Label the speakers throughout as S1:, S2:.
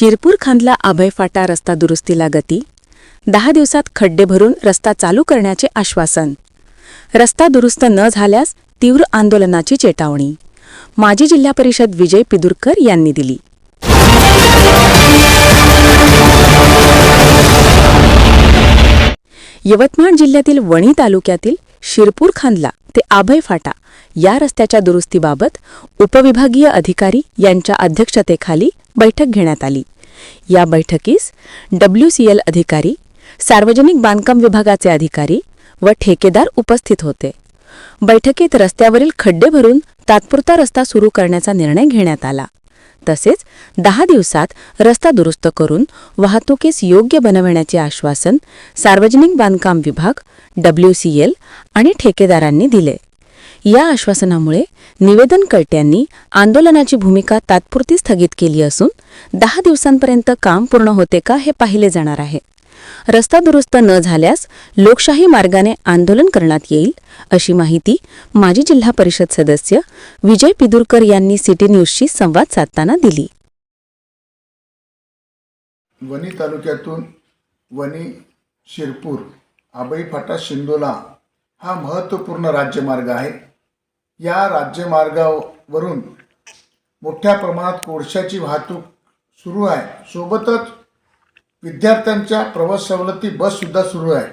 S1: शिरपूर खांदला अभय फाटा रस्ता दुरुस्तीला गती दहा दिवसात खड्डे भरून रस्ता चालू करण्याचे आश्वासन. रस्ता दुरुस्त न झाल्यास तीव्र आंदोलनाची चेतावणी माजी जिल्हा परिषद विजय पिदुरकर यांनी दिली. यवतमाळ जिल्ह्यातील वणी तालुक्यातील शिरपूर खांदला ते आभय फाटा या रस्त्याच्या दुरुस्तीबाबत उपविभागीय अधिकारी यांच्या अध्यक्षतेखाली बैठक घेण्यात आली. या बैठकीस डब्ल्यूसीएल अधिकारी सार्वजनिक बांधकाम विभागाचे अधिकारी व ठेकेदार उपस्थित होते. बैठकीत रस्त्यावरील खड्डे भरून तात्पुरता रस्ता सुरू करण्याचा निर्णय घेण्यात आला. तसेच दहा दिवसात रस्ता दुरुस्त करून वाहतुकीस योग्य बनवण्याचे आश्वासन सार्वजनिक बांधकाम विभाग डब्ल्यूसीएल आणि ठेकेदारांनी दिले. या आश्वासनामुळे निवेदनकर्त्यांनी आंदोलनाची भूमिका तात्पुरती स्थगित केली असून दहा दिवसांपर्यंत काम पूर्ण होते का हे पाहिले जाणार आहे. रस्ता दुरुस्त न झाल्यास लोकशाही मार्गाने आंदोलन करण्यात येईल अशी माहिती माजी जिल्हा परिषद सदस्य विजय पिदुरकर यांनी सिटी न्यूजशी संवाद साधताना दिली.
S2: वणी तालुक्यातून वणी शिरपूर आबई फाटा शिंदोला हा महत्त्वपूर्ण राज्यमार्ग आहे. या राज्यमार्गावरून मोठ्या प्रमाणात कोळशाची वाहतूक सुरू आहे. सोबतच विद्यार्थ्यांच्या प्रवास सवलती बससुद्धा सुरू आहे.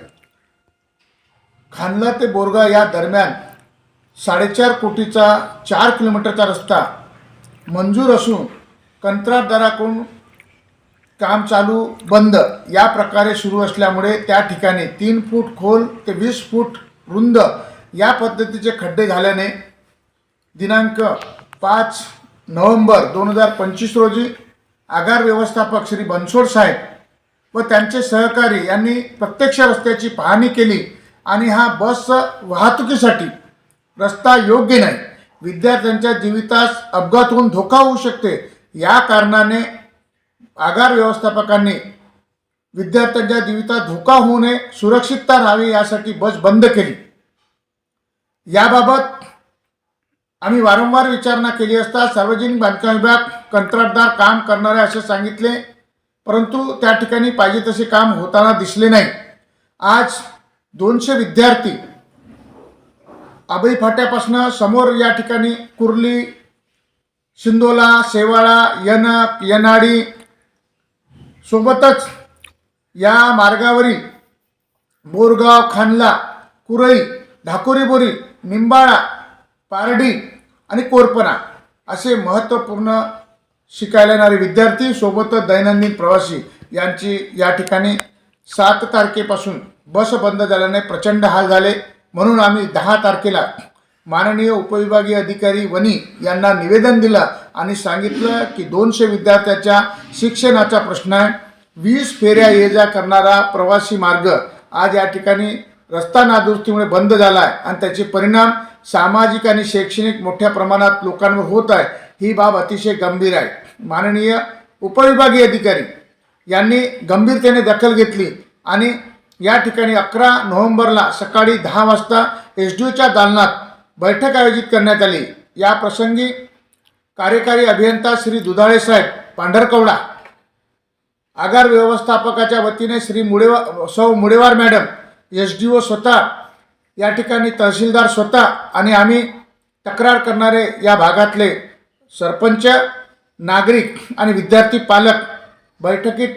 S2: खानला ते बोरगा या दरम्यान साडेचार कोटीचा चार किलोमीटरचा रस्ता मंजूर असून कंत्राटदाराकडून काम चालू बंद या प्रकारे सुरू असल्यामुळे त्या ठिकाणी तीन फूट खोल ते वीस फूट रुंद या पद्धतीचे खड्डे झाल्याने दिनांक पाच नोव्हेंबर दोन हजार पंचवीस रोजी आगार व्यवस्थापक श्री बनसोड साहेब व त्यांचे सहकारी यांनी प्रत्यक्ष रस्त्याची पाहणी केली आणि हा बस वाहतुकीसाठी रस्ता योग्य नाही. विद्यार्थ्यांच्या जीवितास अपघात होऊन धोका होऊ शकते या कारणाने आगार व्यवस्थापकांनी विद्यार्थ्यांच्या जीवितात धोका होऊ नये सुरक्षितता राहावी यासाठी बस बंद केली. याबाबत आम्ही वारंवार विचारणा केली असता सार्वजनिक बांधकाम विभाग कंत्राटदार काम करणारे असे सांगितले परंतु त्या ठिकाणी पाहिजे तसे काम होताना दिसले नाही. आज दोनशे विद्यार्थी आबई फाट्यापासनं समोर या ठिकाणी कुर्ली शिंदोला शेवाळा यनक यनाडी सोबतच या मार्गावरील बोरगाव खानला कुरई ढाकोरीबोरी निंबाळा पारडी आणि कोरपणा असे महत्त्वपूर्ण शिकायला येणारे विद्यार्थी सोबतच दैनंदिन प्रवासी यांची या ठिकाणी सात तारखेपासून बस बंद झाल्याने प्रचंड हाल झाले. म्हणून आम्ही दहा तारखेला माननीय उपविभागीय अधिकारी वनी यांना निवेदन दिलं आणि सांगितलं की दोनशे विद्यार्थ्याच्या शिक्षणाचा प्रश्न आहे. वीस फेऱ्या ये जा करणारा प्रवासी मार्ग आज या ठिकाणी रस्ता नादुरुस्तीमुळे बंद झाला आहे आणि त्याचे परिणाम सामाजिक आणि शैक्षणिक मोठ्या प्रमाणात लोकांवर होत आहे. ही बाब अतिशय गंभीर आहे. माननीय उपविभागीय अधिकारी यांनी गंभीरतेने दखल घेतली आणि या ठिकाणी अकरा नोव्हेंबरला सकाळी दहा वाजता एस डी ओच्या दालनात बैठक आयोजित करण्यात आली. या प्रसंगी कार्यकारी अभियंता श्री दुधाळे साहेब पांढरकवडा आगार व्यवस्थापकाच्या वतीने श्री मुडेवा सौ Mudewar madam S D O स्वतः या ठिकाणी तहसीलदार स्वतः आणि आम्ही तक्रार करणारे या भागातले सरपंच नागरिक आणि विद्यार्थी पालक बैठकीत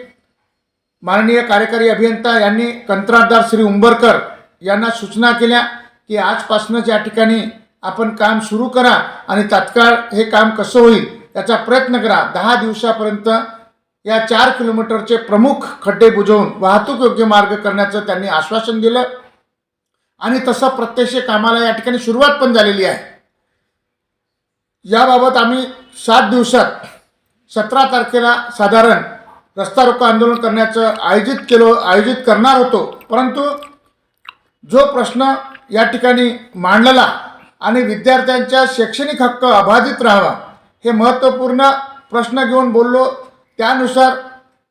S2: माननीय कार्यकारी अभियंता यांनी कंत्राटदार श्री उंबरकर यांना सूचना केल्या की आजपासूनच या ठिकाणी आपण काम सुरू करा आणि तात्काळ हे काम कसं होईल याचा प्रयत्न करा. दहा दिवसापर्यंत या चार किलोमीटरचे प्रमुख खड्डे बुजवून वाहतूक योग्य मार्ग करण्याचं त्यांनी आश्वासन दिलं. आणि तसं प्रत्यक्ष कामाला या ठिकाणी सुरुवात पण झालेली आहे. याबाबत आम्ही सात दिवसात सतरा तारखेला साधारण रस्ता रोको आंदोलन करण्याचं आयोजित केलो आयोजित करणार होतो. परंतु जो प्रश्न या ठिकाणी मांडलेला आणि विद्यार्थ्यांच्या शैक्षणिक हक्क अबाधित राहावा हे महत्त्वपूर्ण प्रश्न घेऊन बोललो त्यानुसार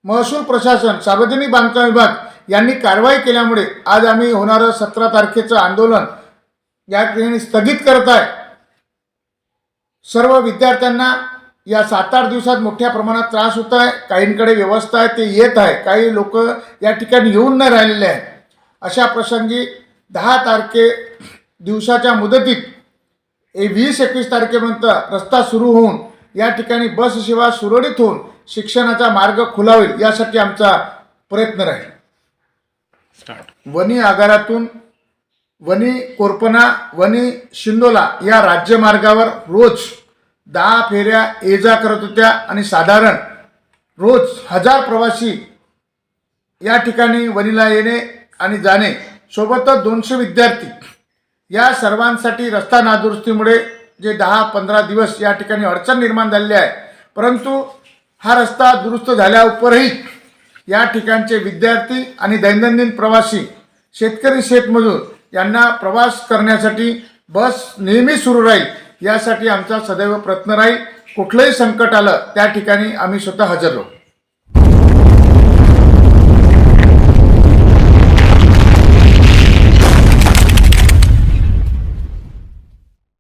S2: महसूल प्रशासन सार्वजनिक बांधकाम विभाग यांनी कारवाई केल्यामुळे आज आम्ही होणारं सतरा तारखेचं आंदोलन या ठिकाणी स्थगित करत आहे. सर्व विद्यार्थ्यांना या सात आठ दिवसात मोठ्या प्रमाणात त्रास होत आहे. काहींकडे व्यवस्था आहे ते येत आहे. काही लोक या ठिकाणी येऊन नाही राहिलेले आहे अशा प्रसंगी दहा तारखे दिवसाच्या मुदतीत ए वीस एकवीस तारखेपर्यंत रस्ता सुरू होऊन या ठिकाणी बस सेवा सुरळीत होऊन शिक्षणाचा मार्ग खुला होईल यासाठी आमचा प्रयत्न राहील. वनी आगारातून वनी कोरपना वनी शिंदोला या राज्यमार्गावर रोज दहा फेऱ्या ये जा करत होत्या आणि साधारण रोज हजार प्रवासी या ठिकाणी वनीला येणे आणि जाणे. सोबतच दोनशे विद्यार्थी या सर्वांसाठी रस्ता नादुरुस्तीमुळे जे दहा पंधरा दिवस या ठिकाणी अडचण निर्माण झालेली आहे. परंतु हा रस्ता दुरुस्त झाल्यावरही या ठिकाणचे विद्यार्थी आणि दैनंदिन प्रवासी शेतकरी शेतमजूर यांना प्रवास करण्यासाठी बस नेहमी सुरू राहील. यासाठी आमचा सदैव प्रयत्न राहील. कुठलंही संकट आलं त्या ठिकाणी आम्ही स्वतः हजर राहू.